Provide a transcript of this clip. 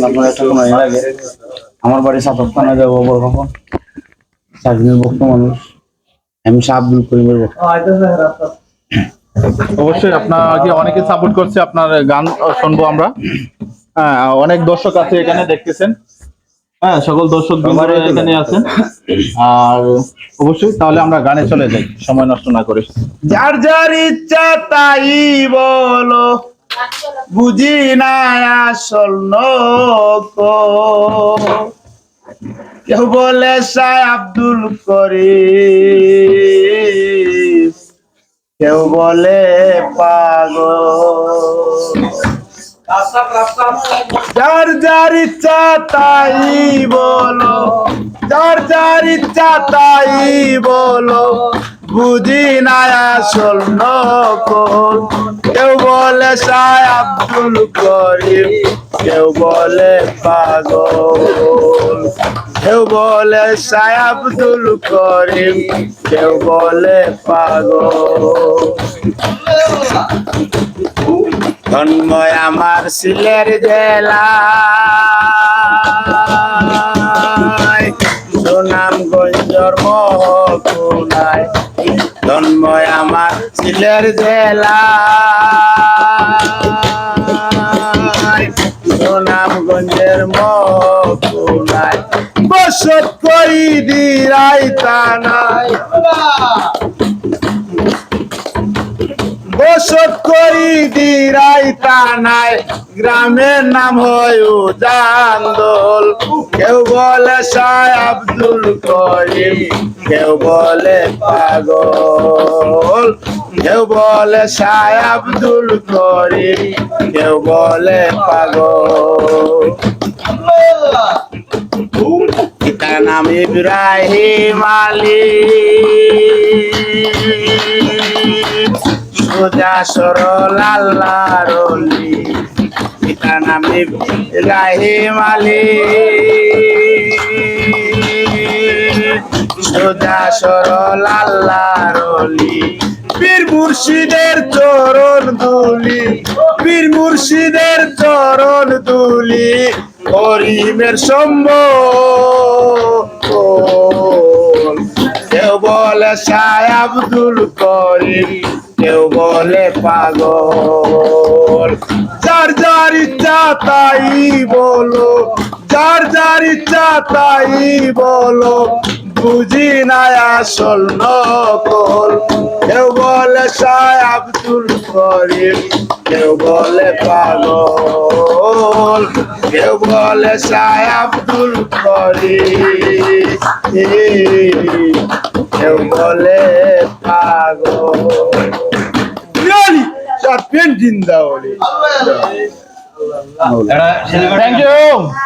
দেখছেন আপনারা একটা কোনো এর আগে আমার বাড়ি সাতক থানা যাব বড় কখন স্বাধীনের ভক্ত মানুষ। আমি শাহ আব্দুল করিমের ভক্ত। অবশ্যই আপনাকে অনেকে সাপোর্ট করছে আপনার গান শুনব আমরা। হ্যাঁ অনেক দর্শক আছে এখানে দেখতেছেন। হ্যাঁ সকল দর্শক এখানে আছেন। আর অবশ্যই তাহলে আমরা গানে চলে যাই। সময় নষ্ট না করে। যার যার ইচ্ছা তাই বলো। বুঝি না আসল কেউ বলে, সাই আব্দুল করিম। কেউ বলে, পাগল। যার যার ইচ্ছা তাই বলো, যার যার ইচ্ছা তাই বলো বুঝি না আসল নকল বলে সাই আব্দুল করিম, কেউ বলে পাগল। কেউ বলে সাই আব্দুল করিম, কেউ বলে পাগল। তন্ময় আমার সিলের জেলা। সুনামগঞ্জর মহকুনায় তন্ময় আমার সিলের জেলা। বসত করি দিরাই তানায় বসত করি দিরাই তানায় গ্রামের নাম হয় উজান্দোল। কেউ বলে সাই আব্দুল করিম, কেউ বলে পাগল। কেউ বলে সাই আব্দুল করিম, কেউ বলে পাগল। নাম ইব্রাহিম আলী। সোজা, সরল, আল্লাহর পিতার নাম ইব্রাহিম আলী। সোজা, সরল, আল্লাহর বীর মুর্শিদের চরণ দুলি বীর মুর্শিদের চরণ দুলি করিমের সম্ভব কেউ বলে সাই আব্দুল করিম, কেউ বলে পাগল। যার যার ইচ্ছা তাই বলো, যার যার ইচ্ছা তাই বলো, বুঝি না আসল নকল। কেউ বলে সাই আব্দুল করিম, কেউ বলে পাগল। কেউ বলে সাই আব্দুল করিম কেউ বলে পাগল। পেন্টিং দাও থ্যাংক ইউ